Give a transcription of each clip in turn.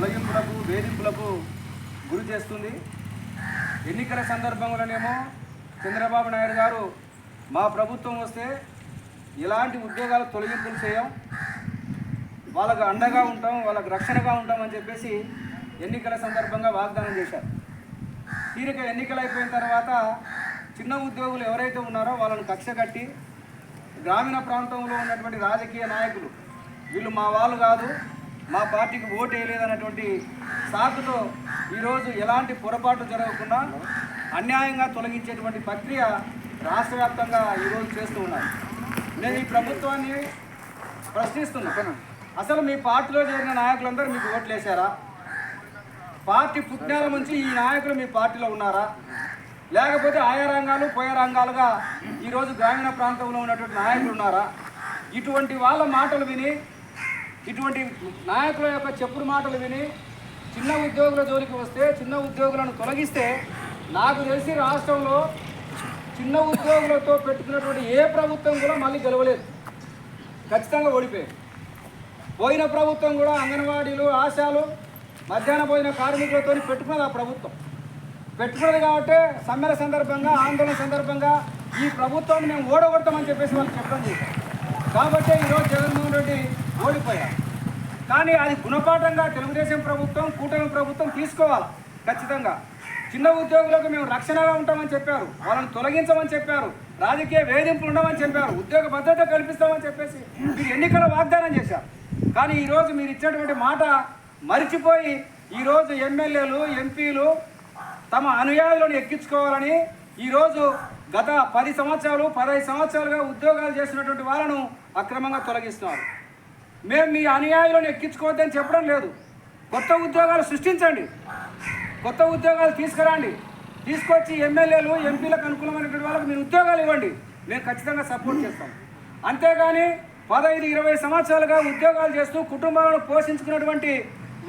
తొలగింపులకు వేధింపులకు గురి చేస్తుంది. ఎన్నికల సందర్భంలోనేమో చంద్రబాబు నాయుడు గారు మా ప్రభుత్వం వస్తే ఇలాంటి ఉద్యోగాలు తొలగింపులు చేయం? వాళ్ళకు అండగా ఉంటాం వాళ్ళకు రక్షణగా ఉంటాం అని చెప్పేసి ఎన్నికల సందర్భంగా వాగ్దానం చేశారు. తీరిక ఎన్నికలు అయిపోయిన తర్వాత చిన్న ఉద్యోగులు ఎవరైతే ఉన్నారో వాళ్ళని కక్ష కట్టి గ్రామీణ ప్రాంతంలో ఉన్నటువంటి రాజకీయ నాయకులు వీళ్ళు మా వాళ్ళు కాదు మా పార్టీకి ఓటు వేయలేదన్నటువంటి సాకుతో ఈరోజు ఎలాంటి పొరపాటు జరగకుండా అన్యాయంగా తొలగించేటువంటి ప్రక్రియ రాష్ట్ర వ్యాప్తంగా ఈరోజు చేస్తూ ఉన్నారు. నేను ఈ ప్రభుత్వాన్ని ప్రశ్నిస్తున్నాను అసలు మీ పార్టీలో చేరిన నాయకులందరూ మీకు ఓట్లు వేశారా? పార్టీ పుట్టినాల నుంచి ఈ నాయకులు మీ పార్టీలో ఉన్నారా? లేకపోతే ఆయా రంగాలు పోయే రంగాలుగా ఈరోజు గ్రామీణ ప్రాంతంలో ఉన్నటువంటి నాయకులు ఉన్నారా? ఇటువంటి వాళ్ళ మాటలు విని ఇటువంటి నాయకుల యొక్క చెప్పుడు మాటలు విని చిన్న ఉద్యోగుల జోలికి వస్తే చిన్న ఉద్యోగులను తొలగిస్తే నాకు తెలిసి రాష్ట్రంలో చిన్న ఉద్యోగులతో పెట్టుకున్నటువంటి ఏ ప్రభుత్వం కూడా మళ్ళీ గెలవలేదు. ఖచ్చితంగా ఓడిపోయాయి పోయిన ప్రభుత్వం కూడా అంగన్వాడీలు ఆశాలు మధ్యాహ్న భోజన కార్మికులతో పెట్టుకున్నది ఆ ప్రభుత్వం. పెట్టుకున్నది కాబట్టి సమ్మెల సందర్భంగా ఆందోళన సందర్భంగా ఈ ప్రభుత్వాన్ని మేము ఓడగొడతామని చెప్పేసి వాళ్ళు చెప్పడం చేశారు కాబట్టి ఈరోజు జగన్మోహన్ రెడ్డి ఓడిపోయాయి. కానీ అది గుణపాఠంగా తెలుగుదేశం ప్రభుత్వం కూటమి ప్రభుత్వం తీసుకోవాలి? ఖచ్చితంగా. చిన్న ఉద్యోగులకు మేము రక్షణగా ఉంటామని చెప్పారు. వాళ్ళని తొలగించమని చెప్పారు. రాజకీయ వేధింపులు ఉండమని చెప్పారు. ఉద్యోగ భద్రత కల్పిస్తామని చెప్పేసి మీరు ఎన్నికల వాగ్దానం చేశారు. కానీ ఈరోజు మీరు ఇచ్చేటువంటి మాట మరిచిపోయి ఈరోజు ఎమ్మెల్యేలు ఎంపీలు తమ అనుయాయులను ఎక్కించుకోవాలని ఈరోజు గత పది సంవత్సరాలు పదహైదు సంవత్సరాలుగా ఉద్యోగాలు చేసినటువంటి వాళ్ళను అక్రమంగా తొలగిస్తున్నారు. మేము మీ అనుయాయులను ఎక్కించుకోవద్దని చెప్పడం లేదు. కొత్త ఉద్యోగాలు సృష్టించండి. కొత్త ఉద్యోగాలు తీసుకురండి. తీసుకొచ్చి ఎమ్మెల్యేలు ఎంపీలకు అనుకూలమైనటువంటి వాళ్ళకి మీరు ఉద్యోగాలు ఇవ్వండి. మేము ఖచ్చితంగా సపోర్ట్ చేస్తాం. అంతేగాని పదహైదు ఇరవై సంవత్సరాలుగా ఉద్యోగాలు చేస్తూ కుటుంబాలను పోషించుకున్నటువంటి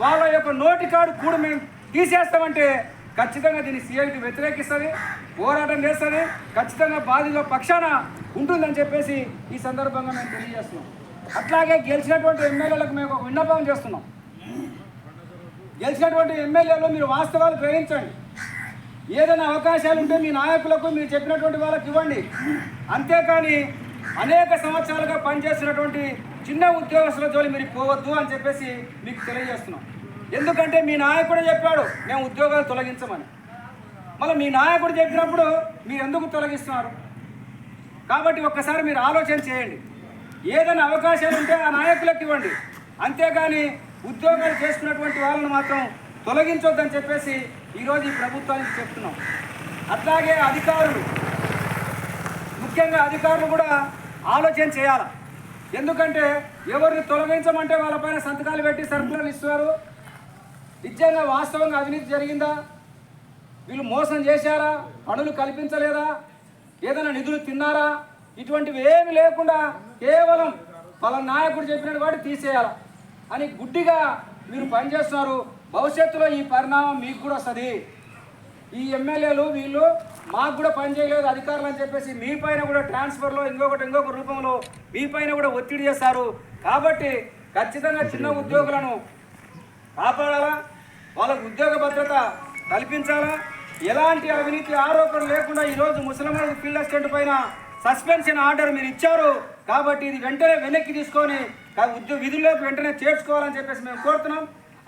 వాళ్ళ యొక్క నోటి కార్డు కూడా మేము తీసేస్తామంటే ఖచ్చితంగా దీన్ని సిఐటి వ్యతిరేకిస్తుంది పోరాటం చేస్తుంది ఖచ్చితంగా బాధితుల పక్షాన ఉంటుందని చెప్పేసి ఈ సందర్భంగా మేము తెలియజేస్తున్నాం. అట్లాగే గెలిచినటువంటి ఎమ్మెల్యేలకు మేము విన్నపం చేస్తున్నాం. గెలిచినటువంటి ఎమ్మెల్యేలు మీరు వాస్తవాలు గ్రహించండి. ఏదైనా అవకాశాలు ఉంటే మీ నాయకులకు మీరు చెప్పినటువంటి వాళ్ళకి ఇవ్వండి. అంతేకాని అనేక సంవత్సరాలుగా పనిచేస్తున్నటువంటి చిన్న ఉద్యోగస్తుల జోలి మీరు పోవద్దు అని చెప్పేసి మీకు తెలియజేస్తున్నాం. ఎందుకంటే మీ నాయకుడు చెప్పాడు మేము ఉద్యోగాలు తొలగించమని. మళ్ళీ మీ నాయకుడు చెప్పినప్పుడు మీరు ఎందుకు తొలగిస్తున్నారు? కాబట్టి ఒక్కసారి మీరు ఆలోచన చేయండి. ఏదైనా అవకాశాలు ఉంటే ఆ నాయకులకు ఇవ్వండి. అంతేగాని ఉద్యోగాలు చేసుకున్నటువంటి వాళ్ళని మాత్రం తొలగించొద్దని చెప్పేసి ఈరోజు ఈ ప్రభుత్వానికి చెప్తున్నాం. అట్లాగే అధికారులు ముఖ్యంగా అధికారులు కూడా ఆలోచన చేయాలి. ఎందుకంటే ఎవరిని తొలగించమంటే వాళ్ళపైన సంతకాలు పెట్టి సర్కులర్లు ఇస్తున్నారు. నిజంగా వాస్తవంగా అవినీతి జరిగిందా? వీళ్ళు మోసం చేశారా? పనులు కల్పించలేదా? ఏదైనా నిధులు తిన్నారా? ఇటువంటివి ఏమి లేకుండా కేవలం వాళ్ళ నాయకుడు చెప్పినట్టు వాటి తీసేయాలి. అని గుడ్డిగా మీరు పనిచేస్తున్నారు. భవిష్యత్తులో ఈ పరిణామం మీకు కూడా వస్తుంది. ఈ ఎమ్మెల్యేలు వీళ్ళు మాకు కూడా పని చేయలేదు అధికారులు అని చెప్పేసి మీ పైన కూడా ట్రాన్స్ఫర్లో ఇంకొకటి ఇంకొక రూపంలో మీ పైన కూడా ఒత్తిడి చేస్తారు. కాబట్టి ఖచ్చితంగా చిన్న ఉద్యోగులను కాపాడాలా? వాళ్ళకు ఉద్యోగ భద్రత కల్పించాలా? ఎలాంటి అవినీతి ఆరోపణ లేకుండా ఈరోజు ముసలిం ఫీల్డ్ అసిస్టెంట్ పైన సస్పెన్షన్ ఆర్డర్ మీరు ఇచ్చారు. కాబట్టి ఇది వెంటనే వెనక్కి తీసుకొని ఉద్యోగ విధుల్లోకి వెంటనే చేర్చుకోవాలని చెప్పేసి మేము కోరుతున్నాం.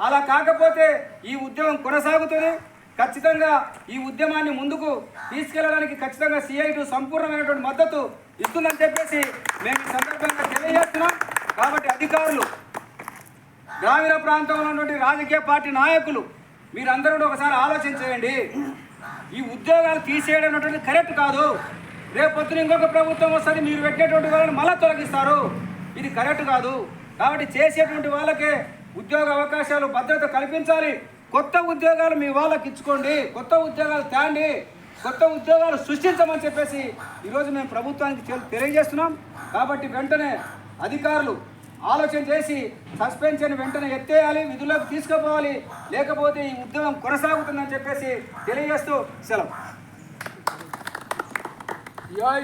అలా కాకపోతే ఈ ఉద్యమం కొనసాగుతుంది. ఖచ్చితంగా ఈ ఉద్యమాన్ని ముందుకు తీసుకెళ్ళడానికి ఖచ్చితంగా సిఐటు సంపూర్ణమైనటువంటి మద్దతు ఇస్తుందని చెప్పేసి మేము ఈ సందర్భంగా తెలియజేస్తున్నాం. కాబట్టి అధికారులు గ్రామీణ ప్రాంతంలో ఉన్నటువంటి రాజకీయ పార్టీ నాయకులు మీరందరూ కూడా ఒకసారి ఆలోచించేయండి ఈ ఉద్యోగాలు తీసేయడం అనేటువంటిది కరెక్ట్ కాదు. రేపొద్దున ఇంకొక ప్రభుత్వం వస్తుంది మీరు పెట్టేటువంటి వాళ్ళని మళ్ళీ తొలగిస్తారు. ఇది కరెక్ట్ కాదు. కాబట్టి చేసేటువంటి వాళ్ళకే ఉద్యోగ అవకాశాలు భద్రత కల్పించాలి. కొత్త ఉద్యోగాలు మీ వాళ్ళకి ఇచ్చుకోండి. కొత్త ఉద్యోగాలు తేండి. కొత్త ఉద్యోగాలు సృష్టించమని చెప్పేసి ఈరోజు మేము ప్రభుత్వానికి తెలియజేస్తున్నాం. కాబట్టి వెంటనే అధికారులు ఆలోచన చేసి సస్పెన్షన్ వెంటనే ఎత్తేయాలి విధుల్లోకి తీసుకుపోవాలి. లేకపోతే ఈ ఉద్యమం కొనసాగుతుందని చెప్పేసి తెలియజేస్తూ సెలవు. 要二